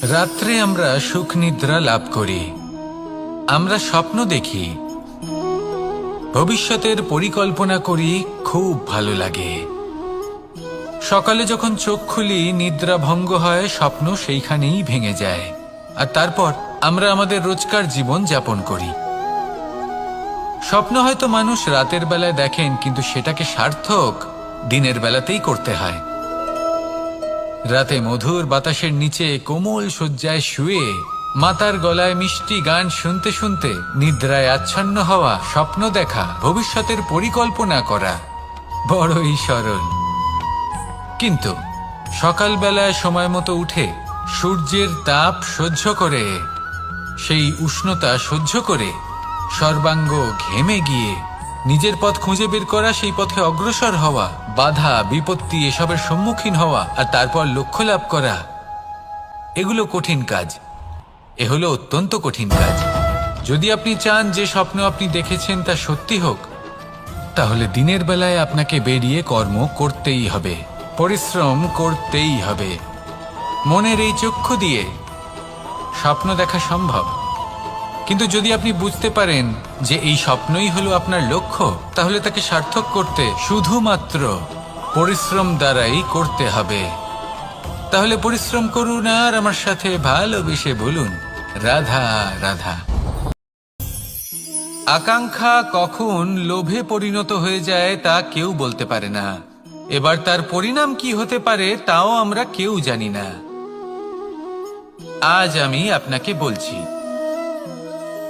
রাত্রে আমরা সুখ নিদ্রা লাভ করি। আমরা স্বপ্ন দেখি। ভবিষ্যতের পরিকল্পনা করি, খুব ভালো লাগে। সকালে যখন চোখ খুলি, নিদ্রা ভঙ্গ হয়, স্বপ্ন সেইখানেই ভেঙে যায়। আর তারপর আমরা আমাদের রোজকার জীবন যাপন করি। স্বপ্ন হয়তো মানুষ রাতের বেলায় দেখেন, কিন্তু সেটাকে সার্থক দিনের বেলাতেই করতে হয়। রাতে মধুর বাতাসের নিচে কোমল শয্যায় শুয়ে মাতার গলায় মিষ্টি গান শুনতে শুনতে নিদ্রায় আচ্ছন্ন হওয়া স্বপ্ন দেখা, ভবিষ্যতের পরিকল্পনা করা। বড়ই সরল। কিন্তু সকালবেলায় সময় মতো উঠে সূর্যের তাপ সহ্য করে, সেই উষ্ণতা সহ্য করে সর্বাঙ্গ ঘেমে গিয়ে নিজের পথ খুঁজে বের করা, সেই পথে অগ্রসর হওয়া, বাধা, বিপত্তি এসবের সম্মুখীন হওয়া আর তারপর লক্ষ্য লাভ করা, এগুলো কঠিন কাজ। এ হলো অত্যন্ত কঠিন কাজ। যদি আপনি চান যে স্বপ্ন আপনি দেখেছেন তা সত্যি হোক, তাহলে দিনের বেলায় আপনাকে বেরিয়ে কর্ম করতেই হবে, পরিশ্রম করতেই হবে। মনের এই চক্ষু দিয়ে স্বপ্ন দেখা সম্ভব। কিন্তু যদি আপনি বুঝতে পারেন যে এই স্বপ্নই হলো আপনার লক্ষ্য, তাহলে তাকে সার্থক করতে শুধুমাত্র পরিশ্রম দ্বারাই করতে হবে। তাহলে পরিশ্রম করুন আর আমার সাথে ভালোবেসে বলুন, রাধা রাধা। আকাঙ্ক্ষা কখন লোভে পরিণত হয়ে যায় তা কেউ বলতে পারে না। এবার তার পরিণাম কি হতে পারে তাও আমরা কেউ জানি না। আজ আমি আপনাকে বলছি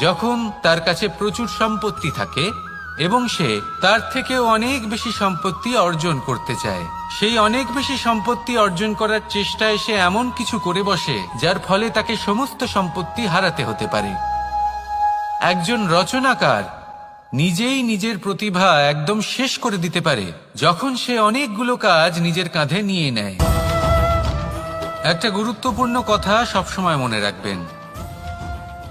যখন তার কাছে প্রচুর সম্পত্তি থাকে এবং সে তার থেকেও অনেক বেশি সম্পত্তি অর্জন করতে চায়, সেই অনেক বেশি সম্পত্তি অর্জন করার চেষ্টায় সে এমন কিছু করে বসে, যার ফলে তাকে সমস্ত সম্পত্তি হারাতে হতে পারে। একজন রচনাকার নিজেই নিজের প্রতিভা একদম শেষ করে দিতে পারে, যখন সে অনেকগুলো কাজ নিজের কাঁধে নিয়ে নেয়। একটা গুরুত্বপূর্ণ কথা সবসময় মনে রাখবেন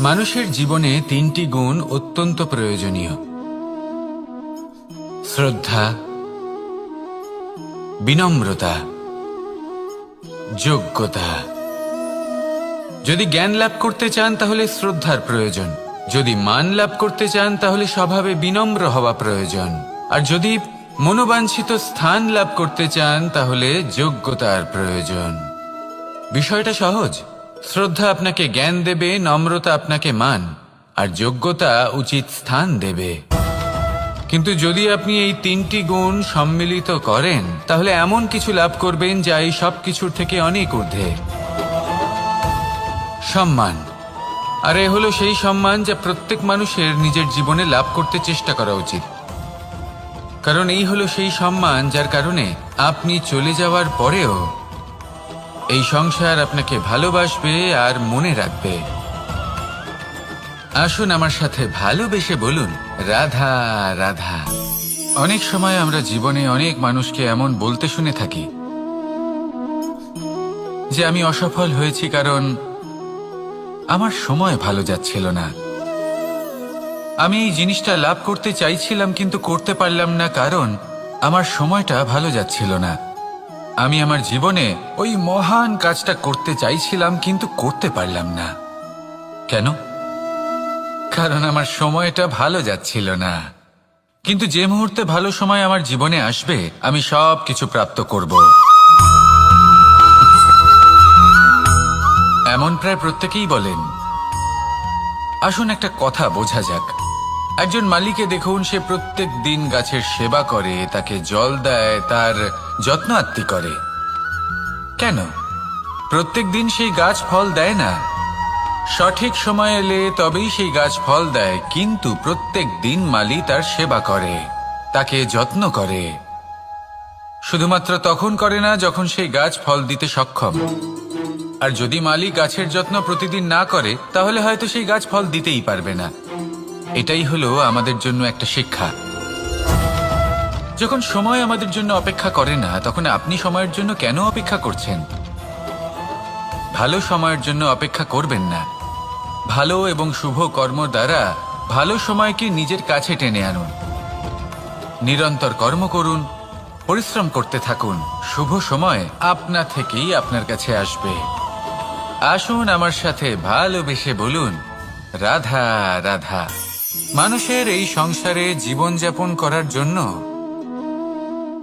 মানুষের জীবনে তিনটি গুণ অত্যন্ত প্রয়োজনীয়। শ্রদ্ধা, বিনম্রতা, যোগ্যতা। যদি জ্ঞান লাভ করতে চান, তাহলে শ্রদ্ধার প্রয়োজন। যদি মান লাভ করতে চান, তাহলে স্বভাবে বিনম্র হওয়া প্রয়োজন। আর যদি মনোবাঞ্ছিত স্থান লাভ করতে চান, তাহলে যোগ্যতার প্রয়োজন। বিষয়টা সহজ। শ্রদ্ধা আপনাকে জ্ঞান দেবে, নম্রতা আপনাকে মান, আর যোগ্যতা উচিত স্থান দেবে। কিন্তু যদি আপনি এই তিনটি গুণ সম্মিলিত করেন, তাহলে এমন কিছু লাভ করবেন যা এই সব কিছুর থেকে অনেক ঊর্ধ্বে। সম্মান। আর এ হলো সেই সম্মান যা প্রত্যেক মানুষের নিজের জীবনে লাভ করতে চেষ্টা করা উচিত। কারণ এই হলো সেই সম্মান যার কারণে আপনি চলে যাওয়ার পরেও এই সংসার আপনাকে ভালোবাসবে আর মনে রাখবে। আসুন আমার সাথে ভালোবেসে বলুন, রাধা রাধা। অনেক সময় আমরা জীবনে অনেক মানুষকে এমন বলতে শুনে থাকি, যে আমি অসফল হয়েছি কারণ আমার সময় ভালো যাচ্ছিল না। আমি এই জিনিসটা লাভ করতে চাইছিলাম কিন্তু করতে পারলাম না কারণ আমার সময়টা ভালো যাচ্ছিল না। আমি আমার জীবনে ওই মহান কাজটা করতে চাইছিলাম, কিন্তু করতে পারলাম না। কেন? কারণ আমার সময়টা ভালো যাচ্ছিল না। কিন্তু যে মুহূর্তে ভালো সময় আমার জীবনে আসবে, আমি সব কিছু প্রাপ্ত করব। এমন প্রায় প্রত্যেকেই বলেন, আসুন একটা কথা বোঝা যাক। একজন মালিকে দেখুন, সে প্রত্যেক দিন গাছের সেবা করে, তাকে জল দেয়, তার যত্ন আত্মি করে। কেন? প্রত্যেক দিন সেই গাছ ফল দেয় না? সঠিক সময় এলে তবেই সেই গাছ ফল দেয়, কিন্তু প্রত্যেক দিন মালি তার সেবা করে, তাকে যত্ন করে। শুধুমাত্র তখন করে না, যখন সেই গাছ ফল দিতে সক্ষম। আর যদি মালি গাছের যত্ন প্রতিদিন না করে, তাহলে হয়তো সেই গাছ ফল দিতেই পারবে না। এটাই হলো আমাদের জন্য একটা শিক্ষা। যখন সময় আমাদের জন্য অপেক্ষা করে না, তখন আপনি সময়ের জন্য কেন অপেক্ষা করছেন? ভালো সময়ের জন্য অপেক্ষা করবেন না। ভালো এবং শুভ কর্ম দ্বারা ভালো সময়কে নিজের কাছে টেনে আনুন। নিরন্তর কর্ম করুন, পরিশ্রম করতে থাকুন। শুভ সময় আপনা থেকেই আপনার কাছে আসবে। আসুন আমার সাথে ভালোবেসে বলুন, রাধা রাধা। মানুষের এই সংসারে জীবনযাপন করার জন্য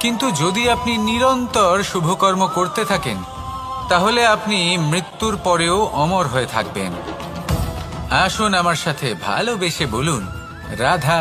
কিন্তু যদি আপনি নিরন্তর শুভকর্ম করতে থাকেন, তাহলে আপনি মৃত্যুর পরেও অমর হয়ে থাকবেন। আসুন আমার সাথে ভালোবেসে বলুন, রাধা